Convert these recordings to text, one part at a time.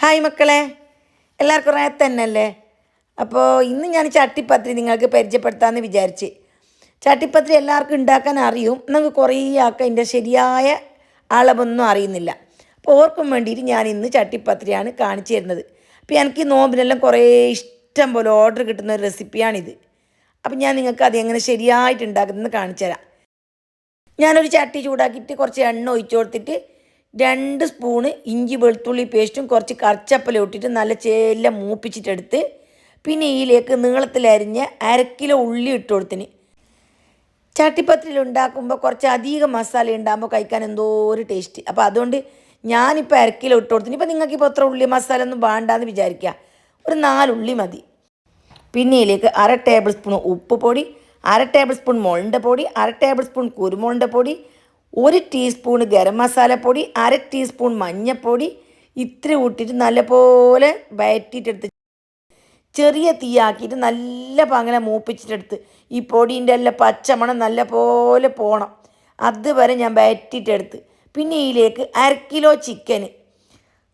Hi മക്കളെ. എല്ലാവർക്കും റാത്ത് തന്നെയല്ലേ? അപ്പോൾ ഇന്ന് ഞാൻ ചട്ടിപ്പത്രി നിങ്ങൾക്ക് പരിചയപ്പെടുത്താമെന്ന് വിചാരിച്ച്. ചട്ടിപ്പത്രി എല്ലാവർക്കും ഉണ്ടാക്കാൻ അറിയും. നമുക്ക് കുറേ ആൾക്ക് അതിന്റെ ശരിയായ അളവൊന്നും അറിയുന്നില്ല. അപ്പോൾ ഓർക്കും വേണ്ടിയിട്ട് ഞാൻ ഇന്ന് ചട്ടിപ്പത്രിയാണ് കാണിച്ചു തരുന്നത്. അപ്പോൾ എനിക്ക് നോമ്പിനെല്ലാം കുറേ ഇഷ്ടം പോലെ ഓർഡർ കിട്ടുന്ന ഒരു റെസിപ്പിയാണിത്. അപ്പോൾ ഞാൻ നിങ്ങൾക്ക് അത് എങ്ങനെ ശരിയായിട്ട് ഉണ്ടാക്കുന്നതെന്ന് കാണിച്ചു തരാം. ഞാനൊരു ചട്ടി ചൂടാക്കിയിട്ട് കുറച്ച് എണ്ണ ഒഴിച്ചു കൊടുത്തിട്ട് രണ്ട് സ്പൂണ് ഇഞ്ചി വെളുത്തുള്ളി പേസ്റ്റും കുറച്ച് കറിച്ചപ്പല ഇട്ടിട്ട് നല്ല ചേല മൂപ്പിച്ചിട്ടെടുത്ത് പിന്നെ ഇതിലേക്ക് നീളത്തിലരിഞ്ഞ് അര കിലോ ഉള്ളി ഇട്ട് കൊടുത്തിന്. ചട്ടിപ്പത്തിൽ ഉണ്ടാക്കുമ്പോൾ കുറച്ച് അധികം മസാല ഉണ്ടാകുമ്പോൾ കഴിക്കാൻ എന്തോ ഒരു ടേസ്റ്റ് അപ്പോൾ അതുകൊണ്ട് ഞാനിപ്പോൾ അര കിലോ ഇട്ട് കൊടുത്തിന്. ഇപ്പോൾ നിങ്ങൾക്കിപ്പോൾ അത്ര ഉള്ളി മസാല ഒന്നും വേണ്ടാന്ന് വിചാരിക്കുക ഒരു നാലുള്ളി മതി. പിന്നെ ഇതിലേക്ക് അര ടേബിൾ സ്പൂൺ ഉപ്പ് പൊടി അര ടേബിൾ സ്പൂൺ മുളണ്ട പൊടി അര ടേബിൾ സ്പൂൺ കുരുമുളണ്ട പൊടി ഒരു ടീസ്പൂൺ ഗരം പൊടി അര ടീസ്പൂൺ മഞ്ഞൾപ്പൊടി ഇത്ര ഇട്ടിട്ട് നല്ലപോലെ വയറ്റിയിട്ടെടുത്ത് ചെറിയ തീയാക്കിയിട്ട് നല്ല പങ്ങനെ മൂപ്പിച്ചിട്ടെടുത്ത് ഈ പൊടീന്റെ എല്ലാം പച്ചമണം നല്ല പോലെ പോകണം അതുവരെ ഞാൻ വയറ്റിയിട്ടെടുത്ത്. പിന്നെ ഇതിലേക്ക് അര കിലോ ചിക്കന്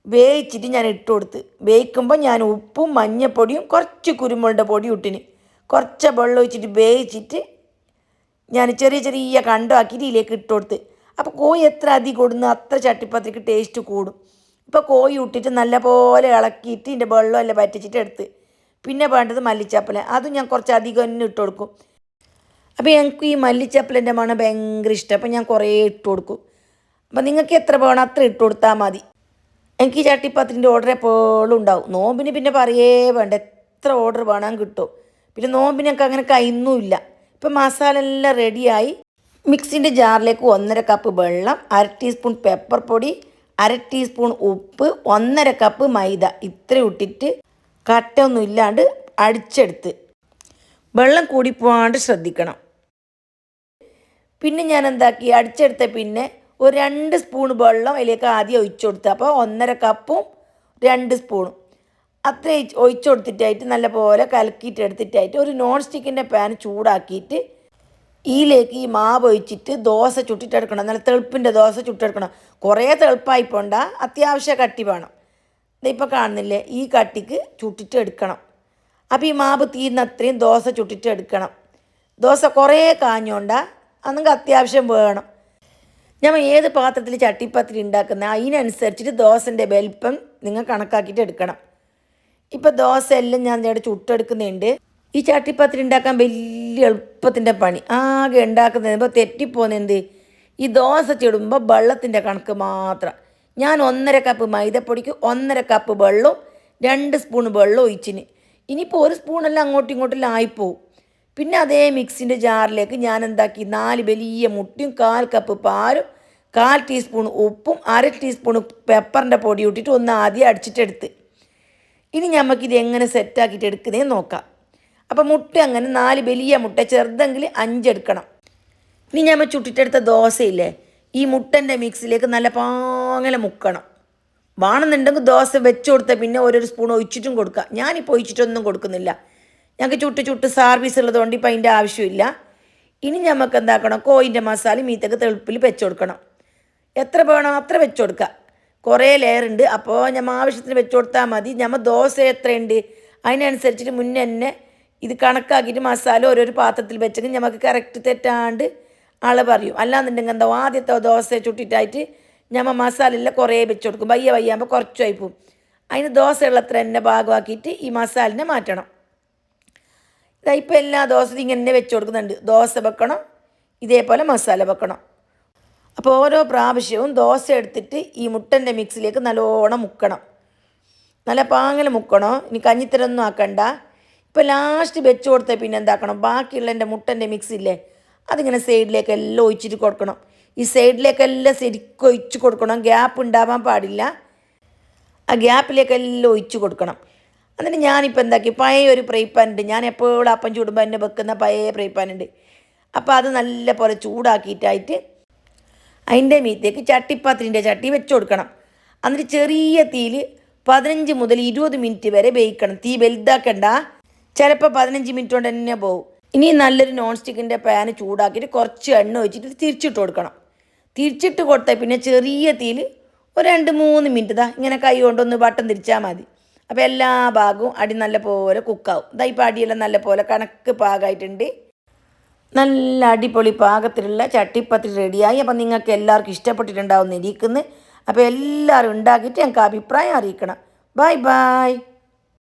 വേവിച്ചിട്ട് ഞാൻ ഇട്ട് കൊടുത്ത് വേവിക്കുമ്പോൾ ഞാൻ ഉപ്പും മഞ്ഞപ്പൊടിയും കുറച്ച് കുരുമുളകിന്റെ പൊടിയും ഇട്ടിന്. കുറച്ച് വെള്ളം ഒഴിച്ചിട്ട് വേവിച്ചിട്ട് ഞാൻ ചെറിയ ചെറിയ കണ്ടോ ഇതിലേക്ക് ഇട്ട് അപ്പോൾ കോഴി എത്ര അധികം കൊടുന്നു അത്ര ചട്ടിപ്പത്തിരിക്ക് ടേസ്റ്റ് കൂടും. ഇപ്പോൾ കോഴി ഇട്ടിട്ട് നല്ലപോലെ ഇളക്കിയിട്ട് ഇതിന്റെ വെള്ളം എല്ലാം പറ്റിച്ചിട്ട് എടുത്ത്. പിന്നെ വേണ്ടത് മല്ലിച്ചപ്പല. അതും ഞാൻ കുറച്ച് അധികം തന്നെ ഇട്ട് കൊടുക്കും. അപ്പോൾ ഞങ്ങൾക്ക് ഈ മല്ലിച്ചപ്പലിന്റെ മണം ഭയങ്കര ഇഷ്ടം. അപ്പോൾ ഞാൻ കുറേ ഇട്ട് കൊടുക്കും. അപ്പോൾ നിങ്ങൾക്ക് എത്ര വേണം അത്ര ഇട്ട് കൊടുത്താൽ മതി. എനിക്ക് ഈ ചട്ടിപ്പത്തിന്റെ ഓർഡർ എപ്പോഴും ഉണ്ടാവും. നോമ്പിന് പിന്നെ പറയേ വേണ്ട. എത്ര ഓർഡർ വേണം കിട്ടും. പിന്നെ നോമ്പിനൊക്കെ അങ്ങനെ കഴിയുന്നുമില്ല ഇപ്പം മസാല എല്ലാം റെഡിയായി മിക്സിന്റെ ജാറിലേക്ക് ഒന്നര കപ്പ് വെള്ളം അര ടീസ്പൂൺ പെപ്പർ പൊടി അര ടീസ്പൂൺ ഉപ്പ് ഒന്നര കപ്പ് മൈദ. ഇത്ര ഇട്ടിട്ട് കട്ടൊന്നും ഇല്ലാണ്ട് അടിച്ചെടുത്ത് വെള്ളം കൂടിപ്പോവാണ്ട് ശ്രദ്ധിക്കണം. പിന്നെ ഞാൻ എന്താക്കി? അടിച്ചെടുത്ത പിന്നെ ഒരു രണ്ട് സ്പൂൺ വെള്ളം അതിലേക്ക് ആദ്യം ഒഴിച്ചു കൊടുത്ത്. അപ്പോൾ ഒന്നര കപ്പും രണ്ട് സ്പൂണും അത്ര ഒഴിച്ചു കൊടുത്തിട്ടായിട്ട് നല്ല പോലെ കലക്കിയിട്ട് എടുത്തിട്ടായിട്ട് ഒരു നോൺ സ്റ്റിക്കിന്റെ പാൻ ചൂടാക്കിയിട്ട് ഈയിലേക്ക് ഈ മാവ് ഒഴിച്ചിട്ട് ദോശ ചുട്ടിട്ടെടുക്കണം. നല്ല തെളുപ്പിന്റെ ദോശ ചുട്ടെടുക്കണം കുറേ തെളുപ്പായി പോണ്ട. അത്യാവശ്യം കട്ടി വേണം. ഇതിപ്പോൾ കാണുന്നില്ലേ? ഈ കട്ടിക്ക് ചുട്ടിട്ട് എടുക്കണം അപ്പോൾ ഈ മാവ് തീരുന്ന അത്രയും ദോശ ചുട്ടിട്ട് എടുക്കണം ദോശ കുറേ കാഞ്ഞോണ്ട. അന്നെങ്കിൽ അത്യാവശ്യം വേണം. നമ്മൾ ഏത് പാത്രത്തിൽ ചട്ടിപ്പത്തിരി ഉണ്ടാക്കുന്ന അതിനനുസരിച്ചിട്ട് ദോശന്റെ വലിപ്പം നിങ്ങൾ കണക്കാക്കിയിട്ട് എടുക്കണം ഇപ്പോൾ എല്ലാം ഞാൻ ഇവിടെ ചുട്ടെടുക്കുന്നുണ്ട്. ഈ ചട്ടിപ്പത്തിരി ഉണ്ടാക്കാൻ വലിയ എളുപ്പത്തിന്റെ പണി. ആകെ ഉണ്ടാക്കുന്നത് ഇപ്പോൾ തെറ്റിപ്പോന്നെന്ത് ഈ ദോശ ചുടുമ്പോൾ വെള്ളത്തിന്റെ കണക്ക് മാത്രം. ഞാൻ ഒന്നര കപ്പ് മൈദപ്പൊടിക്ക് ഒന്നര കപ്പ് വെള്ളവും രണ്ട് സ്പൂൺ വെള്ളം ഒഴിച്ചിന്. ഇനിയിപ്പോൾ ഒരു സ്പൂണെല്ലാം അങ്ങോട്ടും ഇങ്ങോട്ടും ആയിപ്പോവും പിന്നെ അതേ മിക്സിന്റെ ജാറിലേക്ക് ഞാൻ എന്താക്കി? നാല് വലിയ മുട്ടയും കാൽ കപ്പ് പാലും കാൽ ടീസ്പൂൺ ഉപ്പും അര ടീസ്പൂൺ പെപ്പറിന്റെ പൊടി ഇട്ടിട്ട് ഒന്ന് ആദ്യം അടിച്ചിട്ടെടുത്ത്. ഇനി നമുക്കിത് എങ്ങനെ സെറ്റാക്കിയിട്ട് എടുക്കുന്നതെന്ന് നോക്കാം. അപ്പോൾ മുട്ട അങ്ങനെ നാല് വലിയ മുട്ട ചെറുതെങ്കിൽ അഞ്ചെടുക്കണം ഇനി നമ്മൾ ചുട്ടിട്ടെടുത്ത ദോശയില്ലേ ഈ മുട്ടന്റെ മിക്സിലേക്ക് നല്ല പാങ്ങനെ മുക്കണം. വേണമെന്നുണ്ടെങ്കിൽ ദോശ വെച്ച് കൊടുത്താൽ പിന്നെ ഓരോരു സ്പൂൺ ഒഴിച്ചിട്ടും കൊടുക്കാം. ഞാനിപ്പോൾ ഒഴിച്ചിട്ടൊന്നും കൊടുക്കുന്നില്ല. ഞങ്ങൾക്ക് ചുട്ട് ചുട്ട് സർവീസ് ഉള്ളതുകൊണ്ട് ഇപ്പം അതിന്റെ ആവശ്യമില്ല. ഇനി നമുക്ക് എന്താക്കണം കോയിന്റെ മസാല മീത്തൊക്കെ തെളുപ്പിൽ വെച്ച് കൊടുക്കണം. എത്ര വേണോ അത്ര വെച്ച് കൊടുക്കുക കുറേ ലെയർ ഉണ്ട്. അപ്പോൾ ഞമ്മ ആവശ്യത്തിന് വെച്ച് കൊടുത്താൽ മതി. ഞമ്മ ദോശ എത്രയുണ്ട്? അതിനനുസരിച്ചിട്ട് മുന്നേ തന്നെ ഇത് കണക്കാക്കിയിട്ട് മസാല ഓരോരോ പാത്രത്തിൽ വെച്ചെങ്കിൽ നമുക്ക് കറക്റ്റ് തെറ്റാണ്ട് ആൾ പറയും. അല്ലാന്നുണ്ടെങ്കിൽ എന്താ ആദ്യത്തെ ദോശ ചുട്ടിട്ടായിട്ട് ഞമ്മ മസാല എല്ലാം കുറേ വെച്ച് കൊടുക്കും. വയ്യ വയ്യാകുമ്പോൾ കുറച്ചായി പോവും. അതിന് ദോശയുള്ള അത്ര തന്നെ ഭാഗമാക്കിയിട്ട് ഈ മസാലിനെ മാറ്റണം. ഇതാ എല്ലാ ദോശയും ഇങ്ങനെ വെച്ച് കൊടുക്കുന്നുണ്ട്. ദോശ വെക്കണം ഇതേപോലെ മസാല വെക്കണം. അപ്പോൾ ഓരോ പ്രാവശ്യവും ദോശ എടുത്തിട്ട് ഈ മുട്ടന്റെ മിക്സിലേക്ക് നല്ലോണം മുക്കണം. നല്ല പാങ്ങൽ മുക്കണോ. ഇനി കഞ്ഞിത്തരൊന്നും ആക്കണ്ട. ഇപ്പോൾ ലാസ്റ്റ് വെച്ച് കൊടുത്ത പിന്നെ എന്താക്കണം? ബാക്കിയുള്ള എന്റെ മുട്ടന്റെ മിക്സ് ഇല്ലേ? അതിങ്ങനെ സൈഡിലേക്ക് എല്ലാം ഒഴിച്ചിട്ട് കൊടുക്കണം. ഈ സൈഡിലേക്കെല്ലാം ശരിക്കും ഒഴിച്ച് കൊടുക്കണം. ഗ്യാപ്പ് ഉണ്ടാവാൻ പാടില്ല. ആ ഗ്യാപ്പിലേക്കെല്ലാം ഒഴിച്ച് കൊടുക്കണം. എന്നിട്ട് ഞാനിപ്പോൾ എന്താക്കി? പഴയ ഒരു ഉണ്ട് ഞാൻ എപ്പോഴും അപ്പം ചൂടുമ്പോൾ എന്നെ വെക്കുന്ന പഴയ ഉണ്ട് അപ്പോൾ അത് നല്ല പോലെ ചൂടാക്കിയിട്ടായിട്ട് അതിന്റെ മീത്തേക്ക് ചട്ടിപ്പാത്രത്തിന്റെ ചട്ടി വെച്ച് കൊടുക്കണം. എന്നിട്ട് ചെറിയ തീയിൽ പതിനഞ്ച് മുതൽ ഇരുപത് മിനിറ്റ് വരെ വേവിക്കണം. തീ വലുതാക്കണ്ട. ചിലപ്പോൾ പതിനഞ്ച് മിനിറ്റ് കൊണ്ട് തന്നെ പോകും ഇനി നല്ലൊരു നോൺ സ്റ്റിക്കിന്റെ പാന് ചൂടാക്കിയിട്ട് കുറച്ച് എണ്ണ ഒഴിച്ചിട്ട് തിരിച്ചിട്ട് കൊടുക്കണം. തിരിച്ചിട്ട് കൊടുത്താൽ പിന്നെ ചെറിയ തീയിൽ ഒരു രണ്ട് മൂന്ന് മിനിറ്റ് ഇതാ ഇങ്ങനെ കൈ കൊണ്ടൊന്ന് വട്ടം തിരിച്ചാൽ മതി. അപ്പോൾ എല്ലാ ഭാഗവും അടി നല്ല പോലെ കുക്കാവും ഇതാ ഇപ്പോൾ അടിയെല്ലാം നല്ല പോലെ കണക്ക് പാകമായിട്ടുണ്ട്. നല്ല അടിപൊളി പാകത്തിലുള്ള ചട്ടിപ്പത്തിരി റെഡിയായി അപ്പം നിങ്ങൾക്ക് എല്ലാവർക്കും ഇഷ്ടപ്പെട്ടിട്ടുണ്ടാവും ഇരിക്കുന്നു. അപ്പോൾ എല്ലാവരും ഉണ്ടാക്കിയിട്ട് ഞങ്ങൾക്ക് അഭിപ്രായം അറിയിക്കണം. Bye bye